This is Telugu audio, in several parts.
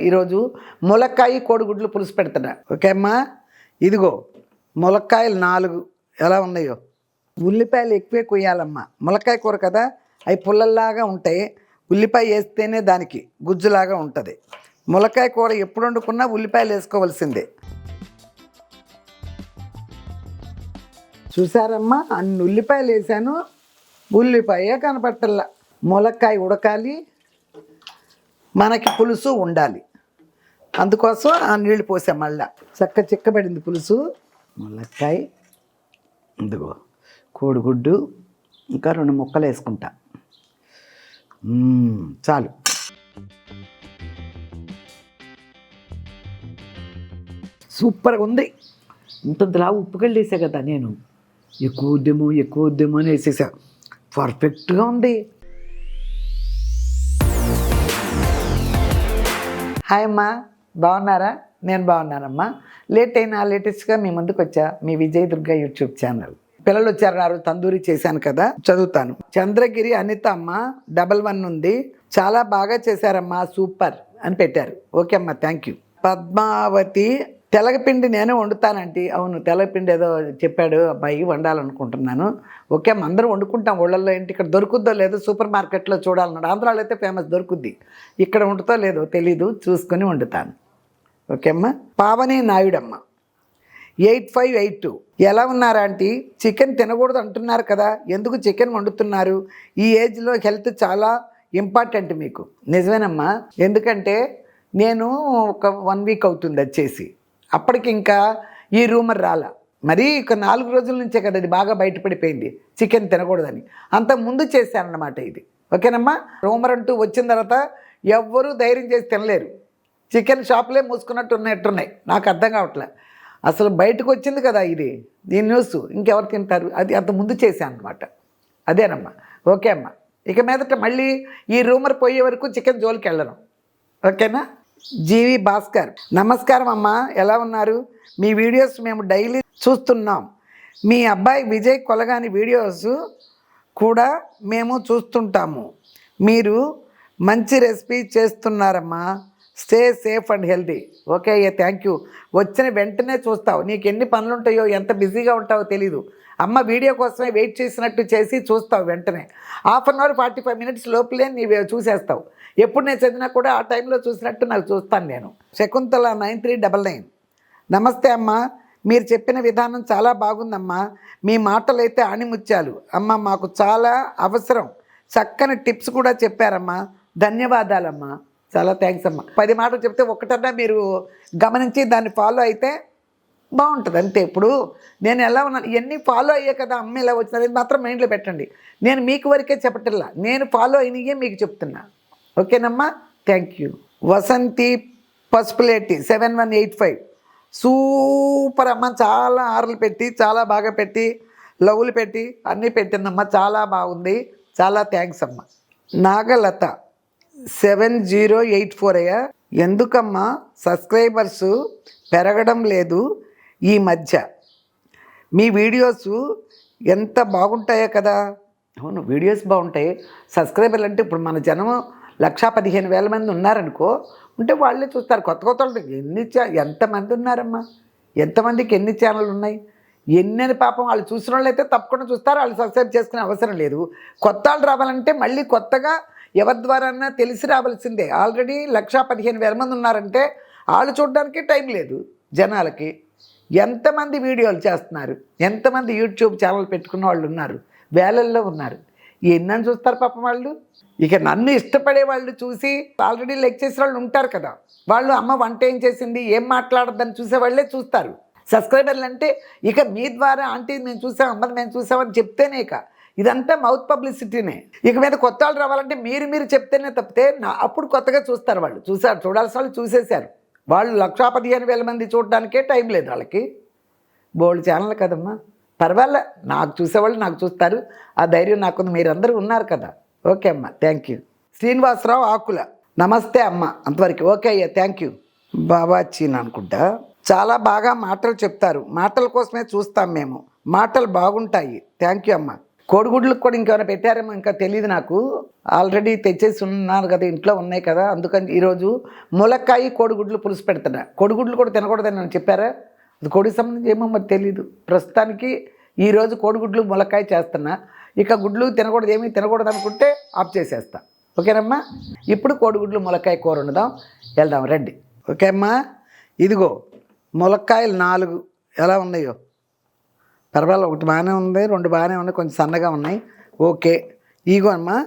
ఈరోజు ములక్కాయ కోడిగుడ్లు పులుసు పెడుతున్నా ఓకే అమ్మా? ఇదిగో ములక్కాయలు నాలుగు. ఎలా ఉన్నాయో? ఉల్లిపాయలు ఎక్కువే కొయ్యాలమ్మా. ములక్కాయ కూర కదా? అవి పుల్లల్లాగా ఉంటాయి. ఉల్లిపాయ వేస్తేనే దానికి గుజ్జులాగా ఉంటుంది. ములక్కాయ కూర ఎప్పుడు వండుకున్నా ఉల్లిపాయలు వేసుకోవాల్సిందే. చూసారమ్మా? అన్ని ఉల్లిపాయలు వేసాను. ఉల్లిపాయే కనపట్టల్లా ములక్కాయ ఉడకాలి. మనకి పులుసు ఉండాలి. అందుకోసం ఆ నీళ్ళు పోసాం మళ్ళా. చక్క చిక్కబడింది పులుసు. ములక్కాయ ఇదిగో కోడిగుడ్డు ఇంకా రెండు ముక్కలు వేసుకుంటా. చాలు. సూపర్గా ఉంది. ఇంతంతలా ఉప్పుకెళ్ళి వేసా కదా నేను. ఎక్కువ ఉద్యమం ఎక్కువ ఉద్యమం అని వేసేసా. పర్ఫెక్ట్గా ఉంది. హాయ్ అమ్మా. బాగున్నారా? నేను బాగున్నానమ్మా. లేట్ అయినా లేటెస్ట్గా మీ ముందుకు వచ్చా మీ విజయ్ దుర్గా యూట్యూబ్ ఛానల్. పిల్లలు వచ్చారు తందూరి చేశాను కదా చదువుతాను. చంద్రగిరి అనిత అమ్మ డబల్ వన్ ఉంది. చాలా బాగా చేశారమ్మా సూపర్ అని పెట్టారు. ఓకే అమ్మా థ్యాంక్ యూ. పద్మావతి తెలగపిండి నేనే వండుతానంటే. అవును తెలగపిండి ఏదో చెప్పాడు అబ్బాయి వండాలనుకుంటున్నాను. ఓకే అమ్మ అందరూ వండుకుంటాం. ఊళ్ళల్లో ఏంటి ఇక్కడ దొరుకుద్దో లేదో సూపర్ మార్కెట్లో చూడాలన్నాడు. ఆంధ్రాలో అయితే ఫేమస్ దొరుకుద్ది. ఇక్కడ వండుతో లేదో తెలీదు చూసుకొని వండుతాను. ఓకే అమ్మా Pavani Nayudamma. Eight five eight two. ఎలా ఉన్నారా ఆంటీ? చికెన్ తినకూడదు అంటున్నారు కదా ఎందుకు చికెన్ వండుతున్నారు? ఈ ఏజ్లో హెల్త్ చాలా ఇంపార్టెంట్ మీకు. నిజమేనమ్మా. ఎందుకంటే నేను ఒక వన్ వీక్ అవుతుంది వచ్చేసి. అప్పటికి ఇంకా ఈ రూమర్ రాలా. మరీ ఇక నాలుగు రోజుల నుంచే కదా అది బాగా బయటపడిపోయింది చికెన్ తినకూడదని. అంత ముందు చేశానన్నమాట ఇది. ఓకేనమ్మా? రూమర్ అంటూ వచ్చిన తర్వాత ఎవ్వరూ ధైర్యం చేసి తినలేరు. చికెన్ షాపులే మూసుకున్నట్టు ఉన్నట్టున్నాయి నాకు అర్థం కావట్లే. అసలు బయటకు వచ్చింది కదా ఇది ఈ న్యూస్. ఇంకెవరు తింటారు? అది అంత ముందు చేశాను అనమాట అదేనమ్మా. ఓకే అమ్మా. ఇక మీదట మళ్ళీ ఈ రూమర్ పోయే వరకు చికెన్ జోలికి వెళ్ళను. ఓకేనా? జీవి భాస్కర్. నమస్కారం అమ్మా. ఎలా ఉన్నారు? మీ వీడియోస్ మేము డైలీ చూస్తున్నాం. మీ అబ్బాయి విజయ్ కొలగాని వీడియోస్ కూడా మేము చూస్తుంటాము. మీరు మంచి recipe చేస్తున్నారమ్మా. Stay safe and healthy okay అయ్యా థ్యాంక్ యూ వచ్చిన వెంటనే చూస్తావు. నీకు ఎన్ని పనులు ఉంటాయో ఎంత బిజీగా ఉంటావో తెలీదు. అమ్మ వీడియో కోసమే వెయిట్ చేసినట్టు చేసి చూస్తావు వెంటనే. Half an hour forty five minutes లోపలే నీ చూసేస్తావు. ఎప్పుడు నేను చదివినా కూడా ఆ టైంలో చూసినట్టు నాకు చూస్తాను నేను. Shakuntala nine three double nine నమస్తే అమ్మా. మీరు చెప్పిన విధానం చాలా బాగుందమ్మా. మీ మాటలైతే ఆణిముత్యాలు. అమ్మ మాకు చాలా అవసరం. చక్కని టిప్స్ కూడా చెప్పారమ్మా. ధన్యవాదాలమ్మా. చాలా థ్యాంక్స్ అమ్మా. పది మాటలు చెప్తే ఒకటన్నా మీరు గమనించి దాన్ని ఫాలో అయితే బాగుంటుంది. అంతే ఇప్పుడు నేను ఎలా ఉన్నాను? ఇవన్నీ ఫాలో అయ్యే కదా అమ్మ ఇలా వచ్చినది మాత్రం మైండ్లో పెట్టండి. నేను మీకు వరకే చెప్పటల్లా నేను ఫాలో అయినయే మీకు చెప్తున్నా. ఓకేనమ్మా? Thank you Vasanthi Pasupuleti seven one eight five super అమ్మ. చాలా ఆరలు పెట్టి చాలా బాగా పెట్టి లవ్లు పెట్టి అన్నీ పెట్టిందమ్మా. చాలా బాగుంది. చాలా థ్యాంక్స్ అమ్మ. Nagalatha. Seven zero eight four అయ్యా. ఎందుకమ్మా? సబ్స్క్రైబర్స్ పెరగడం లేదు ఈ మధ్య. మీ వీడియోస్ ఎంత బాగుంటాయో కదా. అవును వీడియోస్ బాగుంటాయి. సబ్స్క్రైబర్లు అంటే ఇప్పుడు మన జనం లక్షా పదిహేను వేల మంది ఉన్నారనుకో ఉంటే వాళ్ళే చూస్తారు. కొత్త కొత్త వాళ్ళు ఎన్ని ఛా ఎంతమంది ఉన్నారమ్మా? ఎంతమందికి ఎన్ని ఛానళ్ళు ఉన్నాయి? ఎన్నని పాపం వాళ్ళు చూసిన వాళ్ళు అయితే తప్పకుండా చూస్తారు. వాళ్ళు సబ్స్క్రైబ్ చేసుకునే అవసరం లేదు. కొత్త వాళ్ళు రావాలంటే మళ్ళీ కొత్తగా ఎవరి ద్వారా తెలిసి రావాల్సిందే. ఆల్రెడీ లక్షా పదిహేను వేల మంది ఉన్నారంటే వాళ్ళు చూడడానికి టైం లేదు జనాలకి. ఎంతమంది వీడియోలు చేస్తున్నారు? ఎంతమంది యూట్యూబ్ ఛానల్ పెట్టుకున్న వాళ్ళు ఉన్నారు? వేలల్లో ఉన్నారు. ఎన్నని చూస్తారు పాపం వాళ్ళు? ఇక నన్ను ఇష్టపడే వాళ్ళు చూసి ఆల్రెడీ లెక్ చేసిన వాళ్ళు ఉంటారు కదా. వాళ్ళు అమ్మ వంట ఏం చేసింది? ఏం మాట్లాడద్దని చూసే వాళ్ళే చూస్తారు. సబ్స్క్రైబర్లు అంటే ఇక మీ ద్వారా ఆంటీ మేము చూసాం అమ్మని మేము చూసామని చెప్తేనే ఇక ఇదంతా మౌత్ పబ్లిసిటీనే. ఇక మీద కొత్త వాళ్ళు రావాలంటే మీరు మీరు చెప్తేనే తప్పితే నా అప్పుడు కొత్తగా చూస్తారు వాళ్ళు. చూసారు చూడాల్సిన వాళ్ళు చూసేశారు. వాళ్ళు లక్షా పదిహేను వేల మంది చూడడానికే టైం లేదు వాళ్ళకి. బోల్డ్ ఛానల్ కదమ్మా. పర్వాలే నాకు చూసేవాళ్ళు నాకు చూస్తారు. ఆ ధైర్యం నాకుంది. మీరందరూ ఉన్నారు కదా. ఓకే అమ్మా థ్యాంక్ యూ శ్రీనివాసరావు ఆకుల. నమస్తే అమ్మ అంతవరకు. ఓకే అయ్యా థ్యాంక్ యూ బాబాచీన్ అనుకుంటా. చాలా బాగా మాటలు చెప్తారు. మాటల కోసమే చూస్తాం మేము. మాటలు బాగుంటాయి. థ్యాంక్ యూ అమ్మ. కోడిగుడ్లకు కూడా ఇంకేమైనా పెట్టారేమో ఇంకా తెలియదు నాకు. ఆల్రెడీ తెచ్చేసి ఉన్నారు కదా ఇంట్లో ఉన్నాయి కదా. అందుకని ఈరోజు ములక్కాయ కోడిగుడ్లు పులుసు పెడుతున్నా. కోడిగుడ్లు కూడా తినకూడదని నేను చెప్పారా? అది కోడికి సంబంధించి ఏమో మరి తెలియదు ప్రస్తుతానికి ఈరోజు కోడిగుడ్లు ములక్కాయ చేస్తున్నా. ఇక గుడ్లు తినకూడదు ఏమీ తినకూడదు అనుకుంటే ఆఫ్ చేసేస్తా. ఓకేనమ్మా? ఇప్పుడు కోడిగుడ్లు ములక్కాయ కూర వండుదాం. వెళ్దాం రండి. ఓకే అమ్మా ఇదిగో ములక్కాయలు నాలుగు. ఎలా ఉన్నాయో? పర్వాలేదు ఒకటి బాగానే ఉంది రెండు బాగానే ఉన్నాయి కొంచెం సన్నగా ఉన్నాయి. ఓకే. ఇగో అమ్మా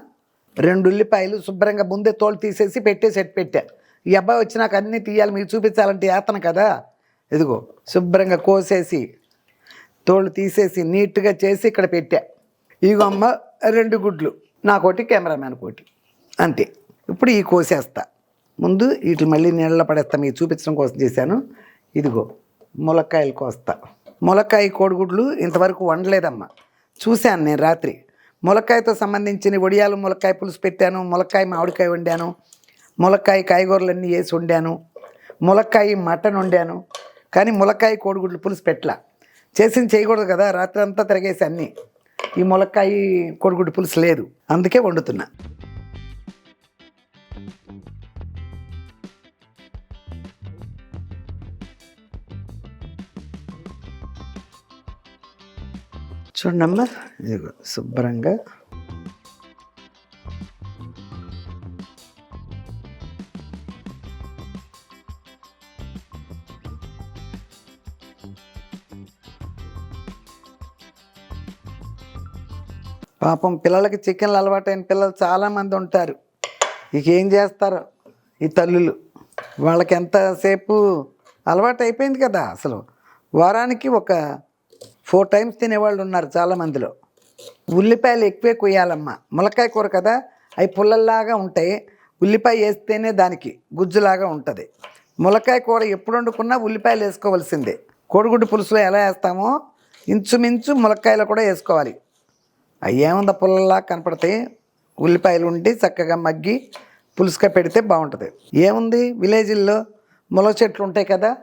రెండు ఉల్లిపాయలు శుభ్రంగా ముందే తోలు తీసేసి పెట్టేసి సెట్ పెట్టా. ఈ అబ్బాయి వచ్చి నాకు అన్నీ తీయాలి మీకు చూపించాలంటే యాతన కదా? ఇదిగో శుభ్రంగా కోసేసి తోళ్ళు తీసేసి నీట్గా చేసి ఇక్కడ పెట్టా. ఇగో అమ్మ రెండు గుడ్లు. నాకోటి కెమెరామ్యాన్ కోటి. అంతే. ఇప్పుడు ఈ కోసేస్తా. ముందు వీటిని మళ్ళీ నీళ్ళలో పడేస్తా మీకు చూపించడం కోసం చేశాను. ఇదిగో ములక్కాయలు కోస్తా. మొలకాయ కోడిగుడ్లు ఇంతవరకు వండలేదమ్మా. చూశాను నేను రాత్రి. మొలకాయతో సంబంధించిన వడియాలు ములక్కాయ పులుసు పెట్టాను మొలకాయ మామిడికాయ వండాను ములక్కాయ కాయగూరలన్నీ వేసి వండాను ములక్కాయ మటన్ వండాను కానీ ములక్కాయ కోడిగుడ్లు పులుసు పెట్టలా. చేసింది చేయకూడదు కదా రాత్రి అంతా తిరగేసి అన్నీ. ఈ ములక్కాయ కోడిగుడ్డు పులుసు లేదు అందుకే వండుతున్నా. చూడమ్మా ఇదిగో శుభ్రంగా. పాపం పిల్లలకి చికెన్లు అలవాటైన పిల్లలు చాలామంది ఉంటారు. ఇక ఏం చేస్తారు ఈ తల్లులు? వాళ్ళకి ఎంతసేపు అలవాటు అయిపోయింది కదా అసలు. వారానికి ఒక ఫోర్ టైమ్స్ తినేవాళ్ళు ఉన్నారు చాలామందిలో ఉల్లిపాయలు ఎక్కువే కొయ్యాలమ్మా. ములక్కాయ కూర కదా అవి పుల్లల్లాగా ఉంటాయి. ఉల్లిపాయ వేస్తేనే దానికి గుజ్జులాగా ఉంటుంది. ములక్కాయ కూర ఎప్పుడు వండుకున్నా ఉల్లిపాయలు వేసుకోవాల్సిందే. కోడిగుడ్డు పులుసులో ఎలా వేస్తామో ఇంచుమించు ములక్కాయలు కూడా వేసుకోవాలి. అవి ఏముందా పుల్లలా కనపడతాయి. ఉల్లిపాయలు ఉండి చక్కగా మగ్గి పులుసుగా పెడితే బాగుంటుంది. ఏముంది విలేజ్ల్లో ముల చెట్లు ఉంటాయి కదా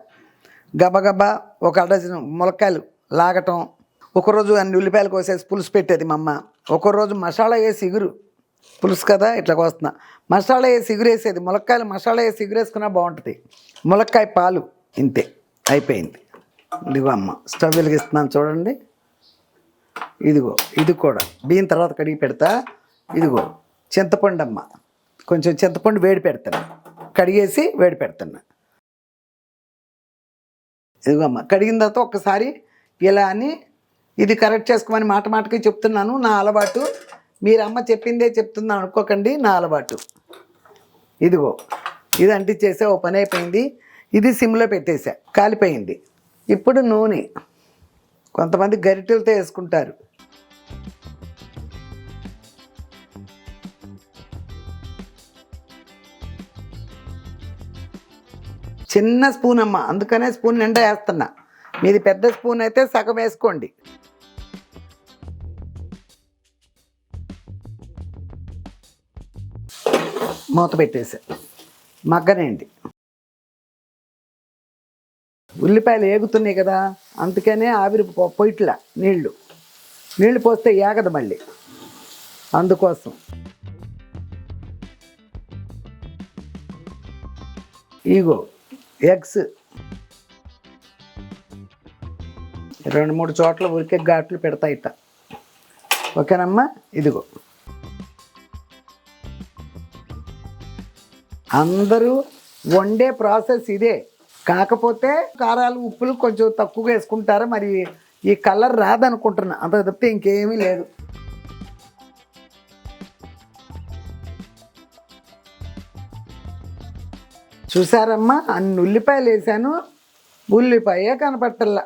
గబగబా ఒక డజన్ ములక్కాయలు లాగటం. ఒకరోజు అన్ని ఉల్లిపాయలు కోసేసి పులుసు పెట్టేది మా అమ్మ. ఒకరోజు మసాలా వేసి ఇగురు పులుసు కదా ఇట్లా కోస్తున్నా. మసాలా వేసి ఇగురు ములక్కాయలు మసాలా వేసి ఇగురేసుకున్నా బాగుంటుంది. ములక్కాయ పాలు ఇంతే. అయిపోయింది. ఇదిగో అమ్మ స్టవ్ వెలిగిస్తున్నాను చూడండి. ఇదిగో ఇది కూడా. బియ్యం తర్వాత కడిగి పెడతా. ఇదిగో చింతపండు అమ్మ. కొంచెం చింతపండు వేడి పెడతాను. కడిగేసి వేడి పెడతాను. ఇదిగో అమ్మ కడిగిన తర్వాత ఒక్కసారి ఇలా అని ఇది కరెక్ట్ చేసుకోమని మాట మాటకి చెప్తున్నాను. నా అలవాటు. మీరు అమ్మ చెప్పిందే చెప్తున్నాను అనుకోకండి నా అలవాటు. ఇదిగో ఇది అంటించేసా ఓ పని అయిపోయింది. ఇది సిమ్లో పెట్టేసా కాలిపోయింది. ఇప్పుడు నూనె. కొంతమంది గరిటెలతో వేసుకుంటారు. చిన్న స్పూన్ అమ్మ అందుకనే స్పూన్ నిండా వేస్తున్నా. మీది పెద్ద స్పూన్ అయితే సగం వేసుకోండి. మూత పెట్టేసా. మగ్గనేయండి ఉల్లిపాయలు ఏగుతున్నాయి కదా అందుకనే ఆవిరి పొయ్యిట్ల నీళ్ళు. నీళ్ళు పోస్తే ఏగదు మళ్ళీ. అందుకోసం. ఇగో ఎగ్స్. రెండు మూడు చోట్ల ఉరికే ఘాట్లు పెడతాయిట. ఓకేనమ్మా? ఇదిగో. అందరూ వండే ప్రాసెస్ ఇదే. కాకపోతే కారాలు ఉప్పులు కొంచెం తక్కువగా వేసుకుంటారు? మరి ఈ కలర్ రాదనుకుంటున్నా. అంత తప్పితే ఇంకేమీ లేదు. చూసారమ్మా? అన్ని ఉల్లిపాయలు వేసాను. ఉల్లిపాయే కనపట్టల్లా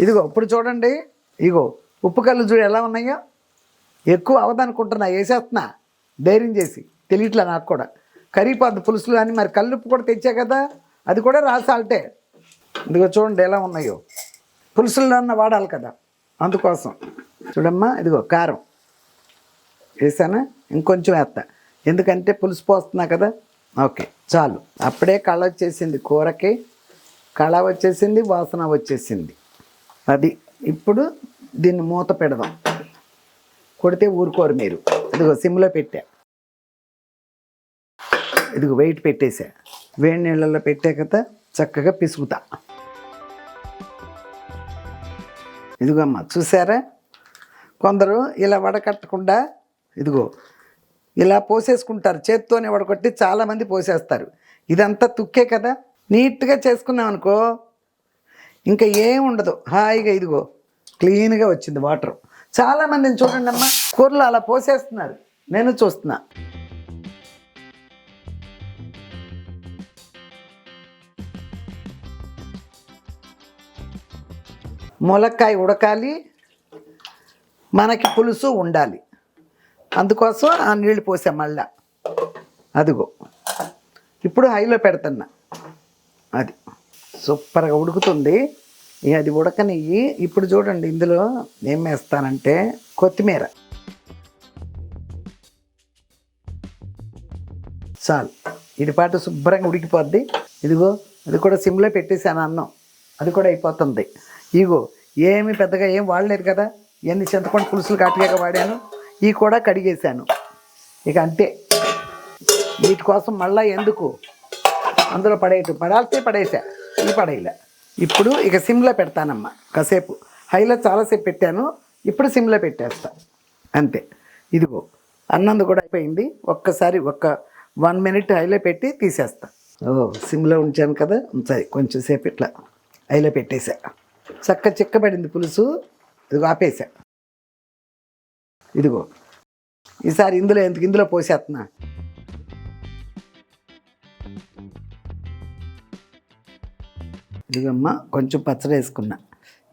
ఇదిగో ఇప్పుడు చూడండి. ఇగో ఉప్పు కళ్ళు చూడు ఎలా ఉన్నాయో. ఎక్కువ అవదనుకుంటున్నా వేసేస్తున్నా. ధైర్యం చేసి తెలియట్లే నాకు కూడా. కరీపాదు పులుసులు అని మరి కల్లుప్పు కూడా తెచ్చా కదా. అది కూడా రాసాల్టే ఇదిగో చూడండి ఎలా ఉన్నాయో. పులుసులు అన్న వాడాలి కదా. అందుకోసం. చూడమ్మా ఇదిగో కారం. వేసానా? ఇంకొంచెం వేస్తా. ఎందుకంటే పులుసు పోస్తున్నా కదా. ఓకే చాలు. అప్పుడే కళ వచ్చేసింది కూరకి. కళ వచ్చేసింది వాసన వచ్చేసింది. అది ఇప్పుడు దీన్ని మూత పెడదాం. కొడితే ఊరుకోరు మీరు. ఇదిగో సిమ్లో పెట్టా. ఇదిగో వెయిట్ పెట్టేసా. వేడి నీళ్ళల్లో పెట్టే కదా చక్కగా పిసుకుతా. ఇదిగో అమ్మ చూసారా? కొందరు ఇలా వడకట్టకుండా ఇదిగో ఇలా పోసేసుకుంటారు. చేత్తోనే వడకొట్టి చాలామంది పోసేస్తారు. ఇదంతా తుక్కే కదా? నీట్గా చేసుకున్నాం అనుకో ఇంకా ఏం ఉండదు. హాయిగా ఇదిగో క్లీన్గా వచ్చింది వాటర్. చాలామందిని చూడండి అమ్మా కూరలు అలా పోసేస్తున్నారు. నేను చూస్తున్నా. ములక్కాయ ఉడకాలి మనకి పులుసు ఉండాలి. అందుకోసం ఆ నీళ్ళు పోసాం మళ్ళా. అదిగో ఇప్పుడు హైలో పెడుతున్నా. అది. సూపర్గా ఉడుకుతుంది. అది ఉడకనియ్యి. ఇప్పుడు చూడండి ఇందులో ఏం వేస్తానంటే కొత్తిమీర. చాలు. ఇడిపాటు శుభ్రంగా ఉడికిపోద్ది. ఇదిగో ఇది కూడా సిమ్లో పెట్టేశాను అన్నం. అది కూడా అయిపోతుంది. ఇగో ఏమి పెద్దగా ఏం వాడలేదు కదా. ఎన్ని చింతపండు పులుసులు కాటిగా వాడాను. ఇవి కూడా కడిగేశాను. ఇక అంతే. వీటి కోసం మళ్ళీ ఎందుకు? అందులో పడేయటం. పడాల్సి పడేసా. ఇది పడేయలే ఇప్పుడు ఇక సిమ్లో పెడతానమ్మా కాసేపు. హైలో చాలాసేపు పెట్టాను ఇప్పుడు సిమ్లో పెట్టేస్తా. అంతే. ఇదిగో అన్నందు కూడా అయిపోయింది. ఒక్కసారి ఒక్క వన్ మినిట్ హైలో పెట్టి తీసేస్తా. ఓ సిమ్లో ఉంచాను కదా సరే కొంచెం సేపు ఇట్లా హైలో పెట్టేసా. చక్క చిక్కబడింది పులుసు ఇదిగో ఆపేసా. ఇదిగో ఈసారి ఇందులో ఎందుకు ఇందులో పోసేస్తున్నా ఇదిగమ్మ కొంచెం పచ్చడి వేసుకున్నా.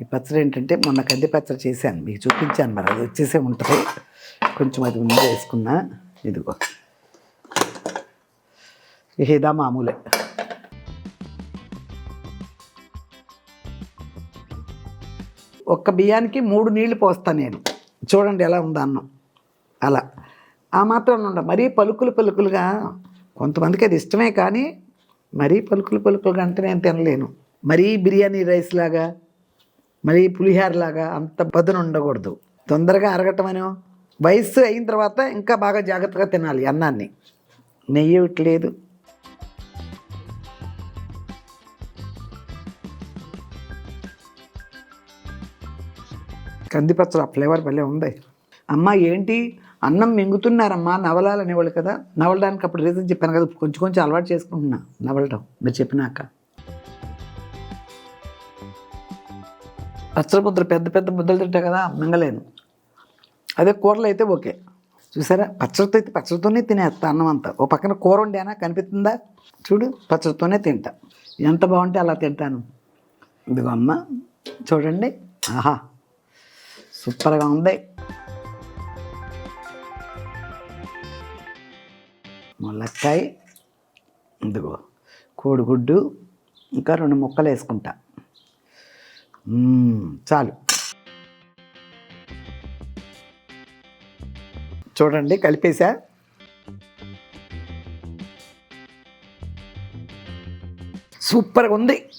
ఈ పచ్చడి ఏంటంటే మొన్న కంది పచ్చడి చేశాను. మీకు చూపించాను మరి అది వచ్చేసే ఉంటుంది. కొంచెం అది ముందు వేసుకున్నా. ఇదిగో. ఇదా మామూలే. ఒక్క బియ్యానికి మూడు నీళ్ళు పోస్తాను నేను. చూడండి ఎలా ఉందో అన్నం. అలా. ఆ మాత్రం ఉండ మరీ పలుకులు పలుకులుగా కొంతమందికి అది ఇష్టమే కానీ మరీ పలుకులు పలుకులుగా అంటే నేను తినలేను. మరీ బిర్యానీ రైస్ లాగా మరీ పులిహార లాగా అంత పదును ఉండకూడదు. తొందరగా అరగటమనో వయస్సు అయిన తర్వాత ఇంకా బాగా జాగ్రత్తగా తినాలి అన్నాన్ని. నెయ్యి ఇట్లేదు కందిపచ్చలు ఆ ఫ్లేవర్ భలే ఉంది. అమ్మ ఏంటి? అన్నం మింగుతున్నారమ్మా నవలాలు అనేవాళ్ళు కదా? నవలడానికి అప్పుడు రీజన్ చెప్పాను కదా కొంచెం కొంచెం అలవాటు చేసుకుంటున్నా. నవలడం మీరు చెప్పినాక. పచ్చడి పెద్ద పెద్ద ముద్దలు తింటా కదా మింగలేను. అదే కూరలు అయితే ఓకే. చూసారా? పచ్చడితో అయితే పచ్చడితోనే తినేస్తా అన్నం అంతా. ఓ పక్కన కూర ఉండేనా కనిపిస్తుందా? చూడు పచ్చడితోనే తింటా. ఎంత బాగుంటే అలా తింటాను. ఇదిగో అమ్మ చూడండి. ఆహా సూపర్గా ఉంది. ములక్కాయ ఇదిగో కోడిగుడ్డు ఇంకా రెండు ముక్కలు వేసుకుంటా. Mm, చాలు. చూడండి కలిపేసా సూపర్గా ఉంది.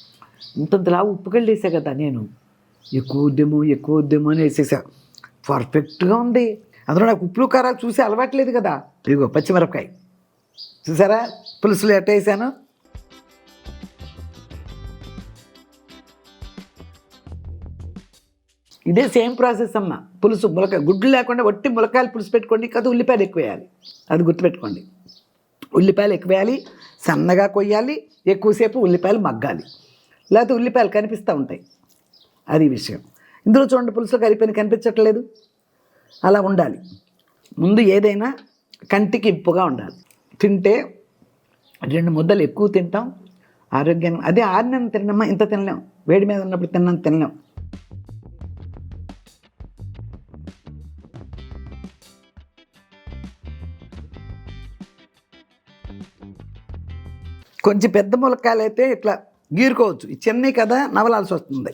ఇంతంతలా ఉప్పు కళ్ళు వేసా కదా నేను. ఎక్కువ ఉద్యమం ఎక్కువ ఉద్యమం అని వేసేసా పర్ఫెక్ట్గా ఉంది. అందులో నాకు ఉప్పులు కారాలు చూసి అలవాట్లేదు కదా. ఇదిగో పచ్చిమిరపకాయ. చూసారా? పులుసులు ఎట్ట వేసాను ఇదే సేమ్ ప్రాసెస్ అమ్మ. పులుసు ములక గుడ్లు లేకుండా వట్టి ములకాయలు పులుసు పెట్టుకోండి కదా ఉల్లిపాయలు ఎక్కువ వేయాలి. అది గుర్తుపెట్టుకోండి. ఉల్లిపాయలు ఎక్కువ వేయాలి సన్నగా కొయ్యాలి ఎక్కువసేపు ఉల్లిపాయలు మగ్గాలి. లేకపోతే ఉల్లిపాయలు కనిపిస్తూ ఉంటాయి. అది విషయం. ఇందులో చూడండి పులుసు కలిపిన కనిపించట్లేదు. అలా ఉండాలి. ముందు ఏదైనా కంటికి ఇప్పుగా ఉండాలి. తింటే రెండు ముద్దలు ఎక్కువ తింటాం ఆరోగ్యం అదే ఆరినం తినమ్మా ఇంత తినలేం. వేడి మీద ఉన్నప్పుడు తిన్నాం తినలేం. కొంచెం పెద్ద ములక్కాయలు అయితే ఇట్లా గీరుకోవచ్చు. ఈ చిన్నవి కదా నవలాల్సి వస్తుంది.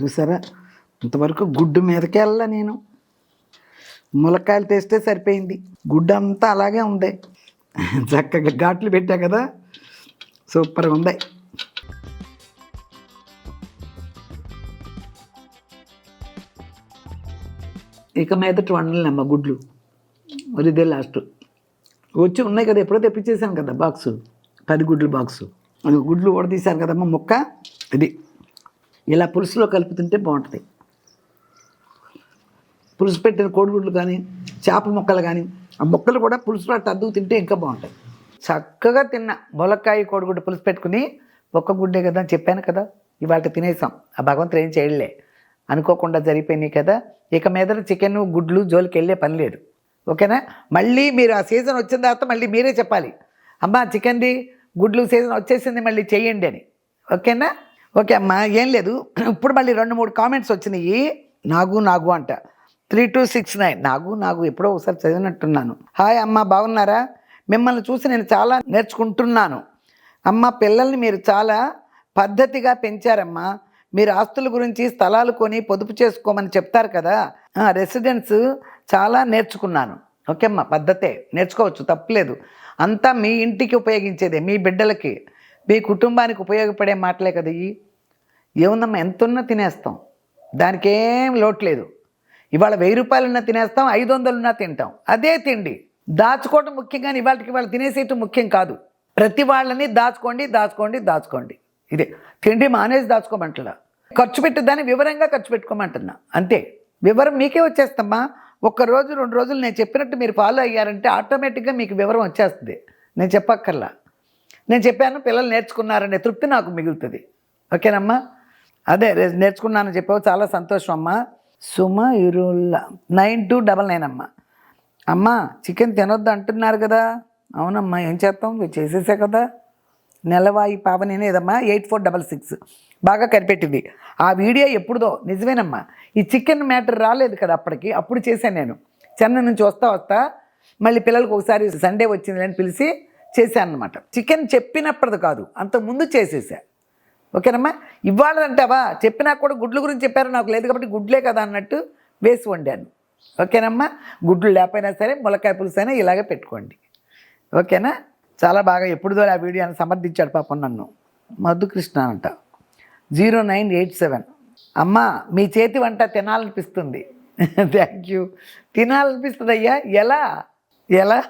చూసారా? ఇంతవరకు గుడ్డు మీదకి వెళ్ళా నేను. ములక్కాయలు తెస్తే సరిపోయింది. గుడ్డు అంతా అలాగే ఉంది చక్కగా ఘాట్లు పెట్టా కదా. సూపర్గా ఉంది ఇక మీదట అమ్మ గుడ్లు. మరి ఇదే లాస్ట్ వచ్చి ఉన్నాయి కదా ఎప్పుడో తెప్పించేసాను కదా బాక్సు. పది గుడ్లు బాక్సు. అది గుడ్లు కూడా కదమ్మ కదమ్మా ముక్క ఇది. ఇలా పులుసులో కలుపుతుంటే బాగుంటుంది. పులుసు పెట్టిన కోడిగుడ్లు కానీ చేప ముక్కలు కానీ ఆ ముక్కలు కూడా పులుసులో అట్ట అద్దుకు తింటే ఇంకా బాగుంటాయి. చక్కగా తిన్న ములక్కాయ కోడిగుడ్డు పులుసు పెట్టుకుని ఒక్క గుడ్డే కదా అని చెప్పాను కదా ఇవాళ తినేసాం. ఆ భగవంతుడు ఏం చేయలే అనుకోకుండా జరిగిపోయినాయి కదా ఇక మీద చికెన్ గుడ్లు జోలికి వెళ్ళే పని లేదు. ఓకేనా? మళ్ళీ మీరు ఆ సీజన్ వచ్చిన తర్వాత మళ్ళీ మీరే చెప్పాలి. అమ్మా చికెన్ది గుడ్లు సీజన్ వచ్చేసింది మళ్ళీ చేయండి అని. ఓకేనా? ఓకే అమ్మా ఏం లేదు. ఇప్పుడు మళ్ళీ రెండు మూడు కామెంట్స్ వచ్చినాయి. నాగు నాగు అంట. Three two six nine. Nagu Nagu ఎప్పుడో ఒకసారి చదివినట్టున్నాను. హాయ్ అమ్మ బాగున్నారా? మిమ్మల్ని చూసి నేను చాలా నేర్చుకుంటున్నాను. అమ్మ పిల్లల్ని మీరు చాలా పద్ధతిగా పెంచారమ్మా. మీరు ఆస్తుల గురించి స్థలాలు కొని పొదుపు చేసుకోమని చెప్తారు కదా? రెసిడెన్స్ చాలా నేర్చుకున్నాను. ఓకే అమ్మా పద్ధతే. నేర్చుకోవచ్చు. తప్పలేదు. అంతా మీ ఇంటికి ఉపయోగించేదే మీ బిడ్డలకి. మీ కుటుంబానికి ఉపయోగపడే మాటలే కదా ఇవి ఏముందమ్మా? ఎంతున్నా తినేస్తాం. దానికి ఏం లోటు లేదు. ఇవాళ వెయ్యి రూపాయలున్నా తినేస్తాం ఐదు వందలున్నా తింటాం. అదే తిండి. దాచుకోవటం ముఖ్యం కానీ ఇవాళకి ఇవాళ తినేసేయటం ముఖ్యం కాదు. ప్రతి వాళ్ళని దాచుకోండి దాచుకోండి దాచుకోండి. ఇదే. తిండి మానేసి దాచుకోమంటలా. ఖర్చు పెట్టేదాన్ని వివరంగా ఖర్చు పెట్టుకోమంటున్నా. అంతే. వివరం మీకే వచ్చేస్తామా ఒక్క రోజు రెండు రోజులు నేను చెప్పినట్టు మీరు ఫాలో అయ్యారంటే ఆటోమేటిక్గా మీకు వివరం వచ్చేస్తుంది. నేను చెప్పక్కర్లా. నేను చెప్పాను పిల్లలు నేర్చుకున్నారనే తృప్తి నాకు మిగులుతుంది. ఓకేనమ్మా? అదే రే- నేర్చుకున్నానని చెప్పావు చాలా సంతోషం అమ్మా. Suma Irulla nine two double nine అమ్మా. అమ్మా చికెన్ తినొద్దు అంటున్నారు కదా. అవునమ్మా ఏం చేస్తాం? మీరు చేసేసే కదా. నెలవాయి పావనేనే ఏదమ్మా ఎయిట్ ఫోర్ డబల్ సిక్స్. బాగా కనిపెట్టింది. ఆ వీడియో ఎప్పుడుదో నిజమేనమ్మా. ఈ చికెన్ మ్యాటర్ రాలేదు కదా అప్పటికి అప్పుడు చేశాను నేను. చెన్నై నుంచి వస్తా వస్తా మళ్ళీ పిల్లలకు ఒకసారి సండే వచ్చింది అని పిలిచి చేశాను అనమాట చికెన్ చెప్పినప్పటిది కాదు అంతకుముందు ముందు చేసేసా. ఓకేనమ్మా? ఇవాళ అంటావా? చెప్పినా కూడా గుడ్ల గురించి చెప్పారు నాకు లేదు కాబట్టి గుడ్లే కదా అన్నట్టు వేసి వండాను. ఓకేనమ్మా? గుడ్లు లేకపోయినా సరే ములకాయ పులుసు అయినా ఇలాగే పెట్టుకోండి. ఓకేనా? చాలా బాగా ఎప్పుడుదో ఆ వీడియోని సమర్థించాడు పాపం నన్ను. మధుకృష్ణ అంట. Zero nine eight seven. అమ్మా మీ చేతి వంట తినాలనిపిస్తుంది. థ్యాంక్ యూ తినాలనిపిస్తుంది అయ్యా ఎలా? ఎలా?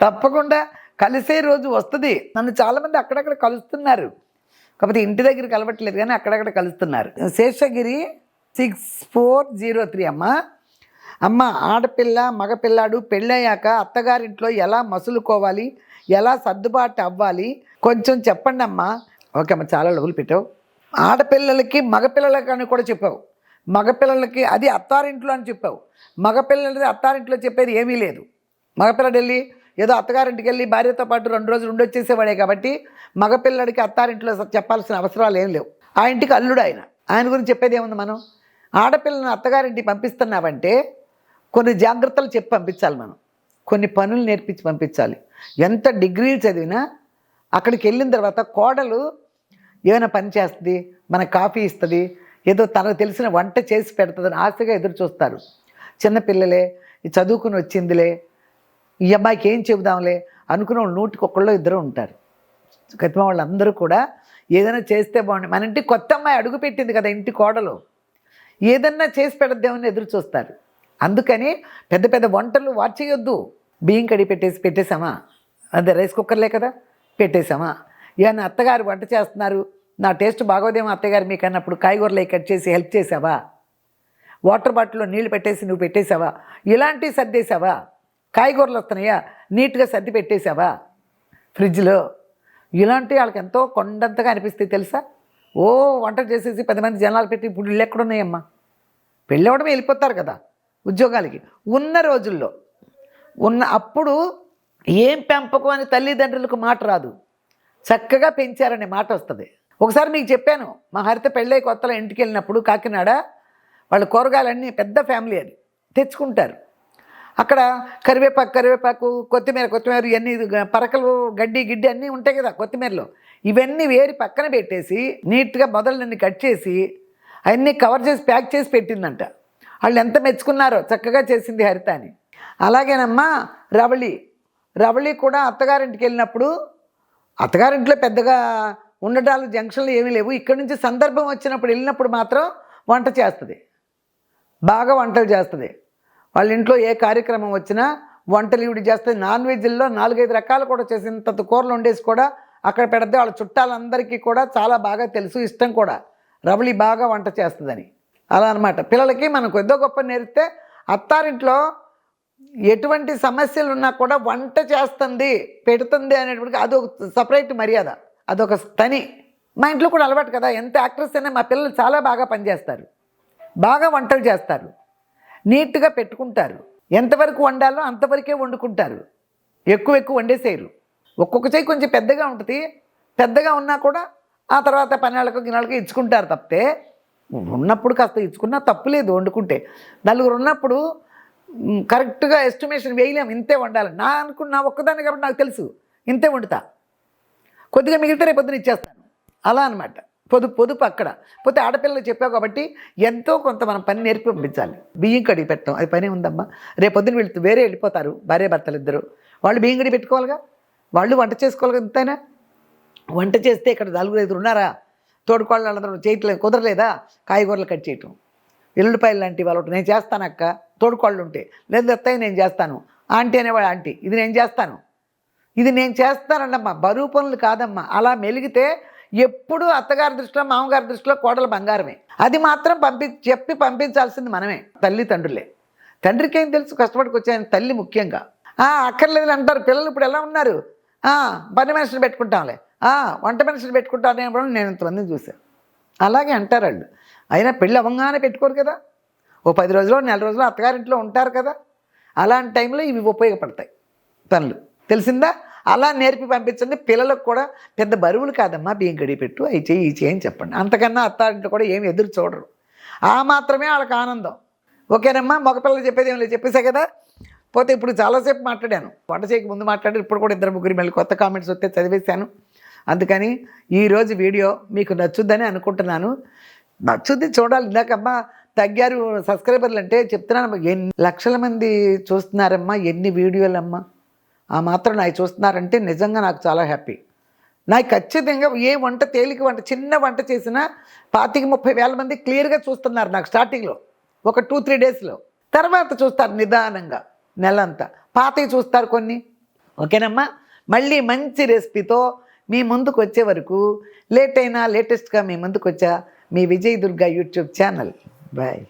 తప్పకుండా కలిసే రోజు వస్తుంది. నన్ను చాలామంది అక్కడక్కడ కలుస్తున్నారు. కాకపోతే ఇంటి దగ్గర కలవట్లేదు కానీ అక్కడక్కడ కలుస్తున్నారు. Seshagiri six four zero three అమ్మ. అమ్మ ఆడపిల్ల మగపిల్లాడు పెళ్ళయ్యాక అత్తగారింట్లో ఎలా మసులుకోవాలి? ఎలా సర్దుబాటు అవ్వాలి? కొంచెం చెప్పండి అమ్మా ఓకే అమ్మ చాలా లవ్వులు పెట్టావు. ఆడపిల్లలకి మగపిల్లలకి అని కూడా చెప్పావు. మగపిల్లలకి అది అత్తారింట్లో అని చెప్పావు. మగపిల్లలది అత్తారింట్లో చెప్పేది ఏమీ లేదు. మగపిల్లడు వెళ్ళి ఏదో అత్తగారింటికి వెళ్ళి భార్యతో పాటు రెండు రోజులు ఉండొచ్చేసేవాడే కాబట్టి మగపిల్లడికి అత్తారింట్లో చెప్పాల్సిన అవసరాలు ఏం లేవు. ఆ ఇంటికి అల్లుడు ఆయన. ఆయన గురించి చెప్పేది ఏముంది మనం? ఆడపిల్లని అత్తగారింటికి పంపిస్తున్నావంటే కొన్ని జాగ్రత్తలు చెప్పి పంపించాలి మనం. కొన్ని పనులు నేర్పించి పంపించాలి. ఎంత డిగ్రీలు చదివినా అక్కడికి వెళ్ళిన తర్వాత కోడలు ఏమైనా పని చేస్తుంది? మన కాఫీ ఇస్తుంది. ఏదో తనకు తెలిసిన వంట చేసి పెడుతుందని ఆశగా ఎదురు చూస్తారు. చిన్నపిల్లలే చదువుకుని వచ్చిందిలే ఈ అమ్మాయికి ఏం చెబుదాంలే అనుకున్న వాళ్ళు నూటికి ఒక్కళ్ళు ఇద్దరు ఉంటారు. గతిమ వాళ్ళందరూ కూడా ఏదైనా చేస్తే బాగుంది మన ఇంటి కొత్త అమ్మాయి అడుగు పెట్టింది కదా ఇంటి కోడలు. ఏదన్నా చేసి పెడద్దామని ఎదురు చూస్తారు. అందుకని పెద్ద పెద్ద వంటలు వాచ్ చేయొద్దు. బియ్యం కడిగి పెట్టేసి పెట్టేసామా? అదే రైస్ కుక్కర్లే కదా. పెట్టేశావా ఇక నా అత్తగారు వంట చేస్తున్నారు? నా టేస్ట్ బాగోదేమో అత్తగారు మీకు అన్నప్పుడు కాయగూరలు కట్ చేసి హెల్ప్ చేసావా వాటర్ బాటిల్లో నీళ్ళు పెట్టేసి నువ్వు పెట్టేశావా? ఇలాంటివి సర్దేశావా? కాయగూరలు వస్తున్నాయా? నీట్గా సర్ది పెట్టేశావా? ఫ్రిడ్జ్లో? ఇలాంటి వాళ్ళకి ఎంతో కొండంతగా అనిపిస్తాయి తెలుసా? ఓ వంట చేసేసి పది మంది జనాలు పెట్టి ఇప్పుడు ఇళ్ళు ఎక్కడున్నాయమ్మా? పెళ్ళవడం వెళ్ళిపోతారు కదా ఉద్యోగాలకి. ఉన్న రోజుల్లో ఉన్న అప్పుడు ఏం పెంపకం అని తల్లిదండ్రులకు మాట రాదు. చక్కగా పెంచారనే మాట వస్తుంది. ఒకసారి మీకు చెప్పాను మా హరిత పెళ్ళై కొత్తలో ఇంటికి వెళ్ళినప్పుడు కాకినాడ వాళ్ళ కూరగాయలన్నీ పెద్ద ఫ్యామిలీ అది తెచ్చుకుంటారు. అక్కడ కరివేపాకు కరివేపాకు కొత్తిమీర కొత్తిమీర ఇవన్నీ పరకలు గడ్డి గిడ్డి అన్నీ ఉంటాయి కదా కొత్తిమీరలో. ఇవన్నీ వేరి పక్కన పెట్టేసి నీట్గా మొదలన్నీ కట్ చేసి అవన్నీ కవర్ చేసి ప్యాక్ చేసి పెట్టిందంట. వాళ్ళు ఎంత మెచ్చుకున్నారో చక్కగా చేసింది హరిత అని. అలాగేనమ్మా రవళి రవళి కూడా అత్తగారింటికి వెళ్ళినప్పుడు అత్తగారింట్లో పెద్దగా ఉండటాలు జంక్షన్లు ఏమీ లేవు. ఇక్కడి నుంచి సందర్భం వచ్చినప్పుడు వెళ్ళినప్పుడు మాత్రం వంట చేస్తుంది. బాగా వంటలు చేస్తుంది. వాళ్ళ ఇంట్లో ఏ కార్యక్రమం వచ్చినా వంటలు ఇవిడి చేస్తుంది. నాన్ వెజ్లో నాలుగైదు రకాలు కూడా చేసిన ఇంత కూరలు వండేసి కూడా అక్కడ పెడితే వాళ్ళ చుట్టాలందరికీ కూడా చాలా బాగా తెలుసు. ఇష్టం కూడా. రవళి బాగా వంట చేస్తుందని. అలా అనమాట పిల్లలకి మనకు ఎంతో గొప్ప నేర్పితే అత్తారింట్లో ఎటువంటి సమస్యలు ఉన్నా కూడా వంట చేస్తుంది పెడుతుంది అనేటువంటి ఒక సపరేట్ మర్యాద. అదొక తని. మా ఇంట్లో కూడా అలవాటు కదా ఎంత యాక్ట్రెస్ అయినా మా పిల్లలు చాలా బాగా పనిచేస్తారు. బాగా వంటలు చేస్తారు. నీట్గా పెట్టుకుంటారు. ఎంతవరకు వండాలో అంతవరకే వండుకుంటారు. ఎక్కువ ఎక్కువ వండేసేయరు. ఒక్కొక్క చేయి కొంచెం పెద్దగా ఉంటుంది. పెద్దగా ఉన్నా కూడా ఆ తర్వాత పనివాళ్ళకు గిన్నెలకు ఇచ్చుకుంటారు తప్పితే ఉన్నప్పుడు కాస్త ఇచ్చుకున్నా తప్పులేదు వండుకుంటే. నలుగురు ఉన్నప్పుడు కరెక్ట్గా ఎస్టిమేషన్ వేయలేము ఇంతే వండాలి. నా అనుకున్న నా ఒక్కదాన్ని కాబట్టి నాకు తెలుసు. ఇంతే వండుతా. కొద్దిగా మిగిలితే రేపు పొద్దున ఇచ్చేస్తాను. అలా అనమాట పొదుపు పొదుపు అక్కడ. పోతే ఆడపిల్లలు చెప్పావు కాబట్టి ఎంతో కొంత మనం పని నేర్పి పంపించాలి. బియ్యం కడిగి పెట్టడం. అది పని ఉందమ్మా. రేపు పొద్దున వెళ్తూ వేరే వెళ్ళిపోతారు. భార్య భర్తలు ఇద్దరు. వాళ్ళు బియ్యం కడిగి పెట్టుకోవాలిగా? వాళ్ళు వంట చేసుకోవాలి ఇంతైనా? వంట చేస్తే ఇక్కడ నలుగురు ఐదుగురు ఉన్నారా? తోడుకోళ్ళు వాళ్ళందరూ చేయట్లేదు కుదరలేదా? కాయగూరలు కట్ చేయటం. ఎల్లుడిపాయలు లాంటి వాళ్ళు ఒకటి నేను చేస్తాను అక్క తోడుకోళ్ళు ఉంటే లేదు అత్తయ్య నేను చేస్తాను. ఆంటీ అనేవాడు ఆంటీ ఇది నేను చేస్తాను. ఇది నేను చేస్తానండమ్మా బరువు పనులు కాదమ్మా. అలా మెలిగితే ఎప్పుడు అత్తగారి దృష్టిలో మామగారి దృష్టిలో కోడలు బంగారమే. అది మాత్రం పంపి చెప్పి పంపించాల్సింది మనమే తల్లిదండ్రులే తండ్రికి ఏం తెలుసు కష్టపడికి వచ్చాయని తల్లి ముఖ్యంగా. "ఆ, అక్కర్లేదు అంటారు. పిల్లలు ఇప్పుడు ఎలా ఉన్నారు? "ఆ, పని మనిషిని పెట్టుకుంటాంలే. వంట మనుషులు పెట్టుకుంటాను అనేప్పుడు నేను ఇంతమందిని చూశాను అలాగే అంటారు వాళ్ళు. అయినా పెళ్ళి అవ్వగానే పెట్టుకోరు కదా. ఓ పది రోజులు నెల రోజులు అత్తగారింట్లో ఉంటారు కదా. అలాంటి టైంలో ఇవి ఉపయోగపడతాయి పనులు. తెలిసిందా? అలా నేర్పి పంపించండి. పిల్లలకు కూడా పెద్ద బరువులు కాదమ్మా బియ్యం గడిపెట్టు అవి చేయి ఈ చేయని చెప్పండి. అంతకన్నా అత్తారింట్లో కూడా ఏమి ఎదురు చూడరు. ఆ మాత్రమే వాళ్ళకి ఆనందం. ఓకేనమ్మా మగపిల్లలు చెప్పేది ఏం లేదు. చెప్పేసా కదా? పోతే ఇప్పుడు చాలాసేపు మాట్లాడాను. వంట చేయక ముందు మాట్లాడి ఇప్పుడు కూడా ఇద్దరు ముగ్గురు మళ్ళీ కొత్త కామెంట్స్ వస్తే చదివేశాను. అందుకని ఈరోజు వీడియో మీకు నచ్చుద్దని అనుకుంటున్నాను. నచ్చుద్ది చూడాలి. ఇందాకమ్మా తగ్గారు సబ్స్క్రైబర్లు అంటే చెప్తున్నాను ఎన్ని లక్షల మంది చూస్తున్నారమ్మా ఎన్ని వీడియోలమ్మా? ఆ మాత్రం నాకు చూస్తున్నారంటే నిజంగా నాకు చాలా హ్యాపీ. నాకు ఖచ్చితంగా ఏ వంట తేలిక వంట చిన్న వంట చేసినా పాతిక ముప్పై వేల మంది క్లియర్గా చూస్తున్నారు నాకు స్టార్టింగ్లో. ఒక టూ త్రీ డేస్లో. తర్వాత చూస్తారు నిదానంగా నెలంతా. పాతవి చూస్తారు కొన్ని. ఓకేనమ్మా? మళ్ళీ మంచి రెసిపీతో మీ ముందుకు వచ్చే వరకు లేట్ అయినా లేటెస్ట్గా మీ ముందుకు వచ్చా మీ Vijay Durga YouTube channel. Bye.